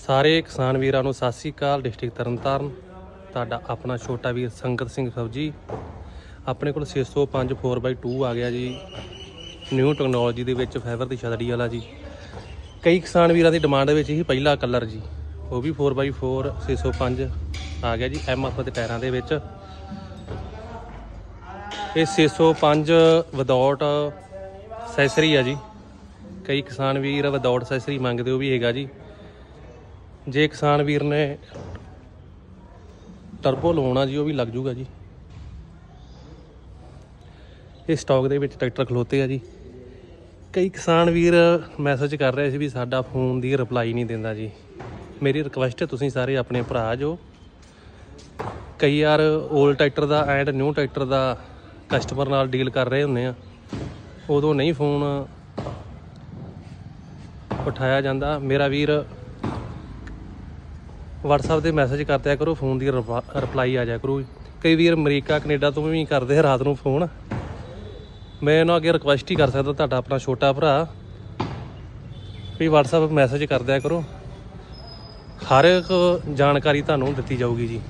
ਸਾਰੇ ਕਿਸਾਨ ਵੀਰਾਂ ਨੂੰ ਸਤਿ ਸ੍ਰੀ ਅਕਾਲ। ਡਿਸਟ੍ਰਿਕਟ ਤਰਨਤਾਰਨ, ਤੁਹਾਡਾ ਆਪਣਾ ਛੋਟਾ ਵੀਰ ਸੰਗਤ ਸਿੰਘ ਫੌਜੀ। ਆਪਣੇ ਕੋਲ 605 4x2 ਆ ਗਿਆ ਜੀ। ਨਿਊ ਟੈਕਨੋਲੋਜੀ ਦੇ ਵਿੱਚ ਫਾਈਬਰ ਦੀ ਛਤੜੀ ਵਾਲਾ ਜੀ। ਕਈ ਕਿਸਾਨ ਵੀਰਾਂ ਦੀ ਡਿਮਾਂਡ ਵਿੱਚ ਹੀ ਪਹਿਲਾ ਕਲਰ ਜੀ। ਉਹ ਵੀ 4x4 605 ਆ ਗਿਆ ਜੀ ਐਮਐਫ ਦੇ ਟਾਇਰਾਂ ਦੇ ਵਿੱਚ। ਇਹ 605 ਵਿਦਆਊਟ ਸੈਸਰੀ ਆ ਜੀ। ਕਈ ਕਿਸਾਨ ਵੀਰ ਵਿਦਆਊਟ ਸੈਸਰੀ ਮੰਗਦੇ, ਉਹ ਵੀ ਹੈਗਾ ਜੀ। ਜੇ ਕਿਸਾਨ ਵੀਰ ਨੇ ਟਰਬੋ ਲਵਾਉਣਾ ਜੀ, ਉਹ ਵੀ ਲੱਗ ਜੂਗਾ ਜੀ। ਇਹ ਸਟਾਕ ਦੇ ਵਿੱਚ ਟਰੈਕਟਰ ਖਲੋਤੇ ਆ ਜੀ। ਕਈ ਕਿਸਾਨ ਵੀਰ ਮੈਸੇਜ ਕਰ ਰਹੇ ਸੀ ਵੀ ਸਾਡਾ ਫੋਨ ਦੀ ਰਿਪਲਾਈ ਨਹੀਂ ਦਿੰਦਾ ਜੀ। ਮੇਰੀ ਰਿਕੁਐਸਟ ਹੈ ਤੁਸੀਂ ਸਾਰੇ ਆਪਣੇ ਭਰਾ ਜੋ। ਕਈ ਯਾਰ 올ਡ ਟਰੈਕਟਰ ਦਾ ਐਂਡ ਨਿਊ ਟਰੈਕਟਰ ਦਾ ਕਸਟਮਰ ਨਾਲ ਡੀਲ ਕਰ ਰਹੇ ਹੁੰਦੇ ਆ। ਉਦੋਂ ਨਹੀਂ ਫੋਨ ਉਠਾਇਆ ਜਾਂਦਾ। ਮੇਰਾ ਵੀਰ WhatsApp ਤੇ ਮੈਸੇਜ ਕਰਦਿਆ ਕਰੋ ਫੋਨ ਦੀ ਰਿਪਲਾਈ ਆ ਜਾ ਕਰੂ ਕਈ ਵੀਰ ਅਮਰੀਕਾ, ਕੈਨੇਡਾ ਤੋਂ ਵੀ ਕਰਦੇ ਆ ਰਾਤ ਨੂੰ ਫੋਨ ਮੈਂ ਉਹਨਾਂ ਅੱਗੇ ਰਿਕੁਐਸਟ ਹੀ ਕਰ ਸਕਦਾ ਤੁਹਾਡਾ, ਆਪਣਾ ਛੋਟਾ ਭਰਾ। ਵੀ WhatsApp ਮੈਸੇਜ ਕਰਦਿਆ ਕਰੋ। ਹਰ ਇੱਕ ਜਾਣਕਾਰੀ ਤੁਹਾਨੂੰ ਦਿੱਤੀ ਜਾਊਗੀ ਜੀ।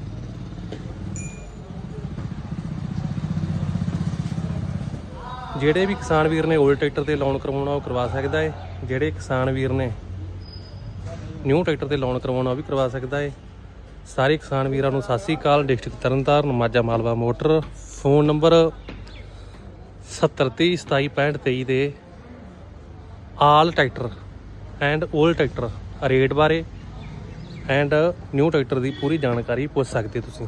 ਜਿਹੜੇ ਵੀ ਕਿਸਾਨ ਵੀਰ ਨੇ 올ਡ ਟਰੈਕਟਰ ਤੇ ਲੋਨ ਕਰਵਾਉਣਾ, ਉਹ ਕਰਵਾ ਸਕਦਾ ਹੈ ਜਿਹੜੇ ਕਿਸਾਨ ਵੀਰ ਨੇ ਨਿਊ ਟਰੈਕਟਰ ਤੇ ਲੋਨ ਕਰਵਾਉਣਾ ਉਹ ਵੀ ਕਰਵਾ ਸਕਦਾ ਹੈ ਸਾਰੇ ਕਿਸਾਨ ਵੀਰਾਂ ਨੂੰ ਸਤਿ ਸ੍ਰੀ ਅਕਾਲ। District Tarntaran, Majha Malwa motor. Phone number 7030276523 ਦੇ all tractor and old tractor rate ਬਾਰੇ ਐਂਡ ਨਿਊ ਟਰੈਕਟਰ ਦੀ ਪੂਰੀ ਜਾਣਕਾਰੀ ਪੁੱਛ ਸਕਦੇ ਤੁਸੀਂ।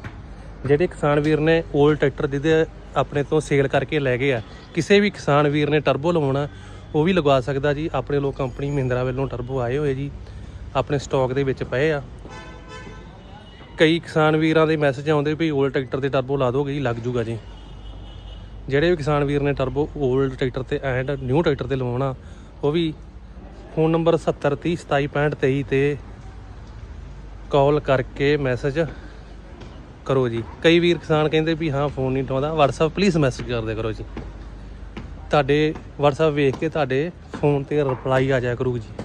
ਜਿਹੜੇ ਕਿਸਾਨ ਵੀਰ ਨੇ 올ਡ ਟਰੈਕਟਰ ਜਿਹਦੇ ਆਪਣੇ ਤੋਂ ਸੇਲ ਕਰਕੇ ਲੈ ਗਏ ਆ, ਕਿਸੇ ਵੀ ਕਿਸਾਨ ਵੀਰ ਨੇ ਟਰਬੋ ਲਵਾਉਣਾ, ਉਹ ਵੀ ਲਗਵਾ ਸਕਦਾ ਜੀ। ਆਪਣੇ ਲੋ ਕੰਪਨੀ ਮਹਿੰਦਰਾ ਵੱਲੋਂ ਟਰਬੋ ਆਏ ਹੋਏ ਜੀ। ਆਪਣੇ ਸਟਾਕ ਦੇ ਵਿੱਚ ਪਏ ਆ। ਕਈ ਕਿਸਾਨ ਵੀਰਾਂ ਦੇ ਮੈਸੇਜ ਆਉਂਦੇ ਵੀ 올ਡ ਟਰੈਕਟਰ ਤੇ ਟਰਬੋ ਲਾ ਦੋਗੇ ਜੀ ਲੱਗ ਜੂਗਾ ਜੀ। ਜਿਹੜੇ ਵੀ ਕਿਸਾਨ ਵੀਰ ਨੇ ਟਰਬੋ 올ਡ ਟਰੈਕਟਰ ਤੇ ਐਂਡ ਨਿਊ ਟਰੈਕਟਰ ਤੇ ਲਵਾਉਣਾ, ਉਹ ਵੀ ਫੋਨ ਨੰਬਰ 7030276523 ਤੇ ਕਾਲ ਕਰਕੇ ਮੈਸੇਜ ਕਰੋ ਜੀ। ਕਈ ਵੀਰ ਕਿਸਾਨ ਕਹਿੰਦੇ ਵੀ ਹਾਂ ਫੋਨ ਨਹੀਂ ਉਠਾਉਂਦਾ। WhatsApp ਪਲੀਜ਼ ਮੈਸੇਜ ਕਰਦੇ ਕਰੋ ਜੀ। ਤੁਹਾਡੇ WhatsApp ਵੇਖ ਕੇ ਤੁਹਾਡੇ ਫੋਨ ਤੇ ਰਿਪਲਾਈ ਆ ਜਾਇਆ ਕਰੂਗੀ ਜੀ।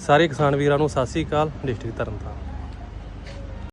ਸਾਰੇ ਕਿਸਾਨ ਵੀਰਾਂ ਨੂੰ ਸਤਿ ਸ੍ਰੀ ਅਕਾਲ ਡਿਸਟ੍ਰਿਕਟ ਤਰਨਤਾਰਨ।